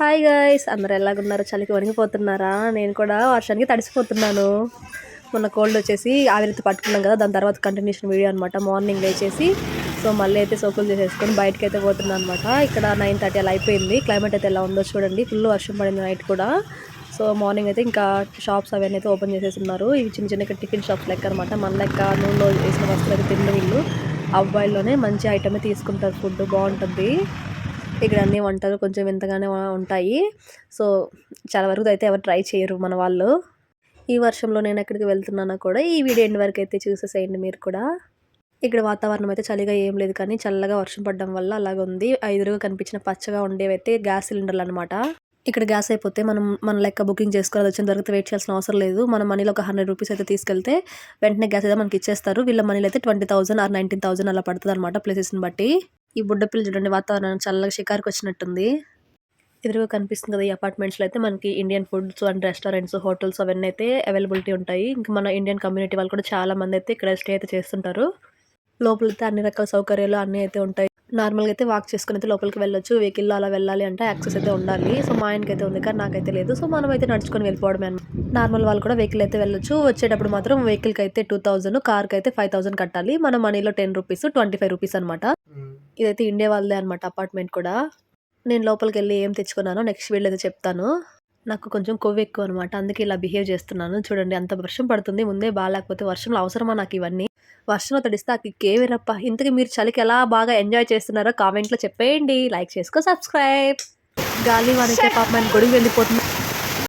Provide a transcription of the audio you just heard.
Hi guys అందరు ఎలాగున్నారు? చలికి వణిగిపోతున్నారా? నేను కూడా వర్షానికి తడిసిపోతున్నాను. మొన్న కోల్డ్ వచ్చేసి ఆవిరితో పట్టుకున్నాం కదా దాని తర్వాత కంటిన్యూషన్ వీడియో అనమాట మార్నింగ్ లేచేసి సో మళ్ళీ అయితే సోకులు చేసేసుకొని బయటకి అయితే పోతున్నాను అనమాట ఇక్కడ నైన్ థర్టీ అలా అయిపోయింది. క్లైమేట్ అయితే ఎలా ఉందో చూడండి. ఫుల్ వర్షం పడింది నైట్ కూడా. సో మార్నింగ్ అయితే ఇంకా షాప్స్ అవన్నీ అయితే ఓపెన్ చేసేస్తున్నారు. ఇవి చిన్న చిన్న టిఫిన్ షాప్స్ లెక్క అనమాట మన లెక్క నూనెలో వేసిన వస్తువులు అయితే తిన్న వీళ్ళు. అబ్బాయిల్లోనే మంచి ఐటమే తీసుకుంటారు. ఫుడ్ బాగుంటుంది. ఇక్కడ అన్ని వంటలు కొంచెం వింతగానే ఉంటాయి. సో చాలా వరకు అయితే ఎవరు ట్రై చేయరు మన వాళ్ళు. ఈ వర్షంలో నేను ఎక్కడికి వెళ్తున్నానో కూడా ఈ వీడియో ఎండ్ వరకు అయితే చూసేసేయండి మీరు కూడా. ఇక్కడ వాతావరణం అయితే చలిగా ఏం లేదు కానీ చల్లగా వర్షం పడడం వల్ల అలాగే ఉంది. ఎదురుగా కనిపించిన పచ్చగా ఉండేవైతే గ్యాస్ సిలిండర్లు అనమాట ఇక్కడ గ్యాస్ అయిపోతే మనం మన లెక్క బుకింగ్ చేసుకోవాలి వచ్చిన తర్వాత వెయిట్ చేయాల్సిన అవసరం లేదు. మన మనీలో ఒక హండ్రెడ్ రూపీస్ అయితే తీసుకెళ్తే వెంటనే గ్యాస్ అయితే మనకి ఇచ్చేస్తారు. వీళ్ళ మనీలో అయితే twenty thousand or nineteen thousand అలా పడుతుంది అనమాట ప్లేసెస్ని బట్టి. ఈ బుడ్డపిల్ల చూడండి వాతావరణం చల్లగా షికార్కి వచ్చినట్టుంది. ఎదురుగా కనిపిస్తుంది కదా ఈ అపార్ట్మెంట్స్లో అయితే మనకి Indian foods and restaurants hotels అవన్నీ అయితే అవైలబిలిటీ ఉంటాయి. ఇంకా మన ఇండియన్ కమ్యూనిటీ వాళ్ళు కూడా చాలా మంది అయితే ఇక్కడ స్టే అయితే చేస్తుంటారు. లోపలైతే అన్ని రకాల సౌకర్యాలు అన్నీ అయితే ఉంటాయి. నార్మల్గా అయితే వాక్ చేసుకుని అయితే లోపలికి వెళ్ళొచ్చు వెహికల్లో అలా వెళ్ళాలి అంటే యాక్సెస్ అయితే ఉండాలి. సో మా ఆయనకి అయితే ఉంది కానీ నాకైతే లేదు. సో మనం అయితే నడుచుకొని వెళ్ళిపోవడమే నార్మల్ వాళ్ళు కూడా వెహికల్ అయితే వెళ్ళొచ్చు. వచ్చేటప్పుడు మాత్రం వెహికల్కి అయితే టూ థౌసండ్ కార్కి అయితే ఫైవ్ థౌసండ్ కట్టాలి. మన మనీలో ten rupees twenty five rupees అనమాట ఇదైతే ఇండియా వాళ్ళదే అనమాట అపార్ట్మెంట్ కూడా. నేను లోపలికి వెళ్ళి ఏం తెచ్చుకున్నానో నెక్స్ట్ వీళ్ళు అయితే చెప్తాను. నాకు కొంచెం కొవ్వు ఎక్కువ అనమాట అందుకే ఇలా బిహేవ్ చేస్తున్నాను. చూడండి అంత వర్షం పడుతుంది. ముందే బాగాలేకపోతే వర్షంలో అవసరమా నాకు ఇవన్నీ? వర్షంలో తడిస్తే ఆ కిక్కే ఇంతకీ మీరు చలికి ఎలా బాగా ఎంజాయ్ చేస్తున్నారో కామెంట్లో చెప్పేయండి. లైక్ చేసుకో సబ్స్క్రైబ్ గాలి వానైతే పాప మన గొడుగు వెళ్ళిపోతుంది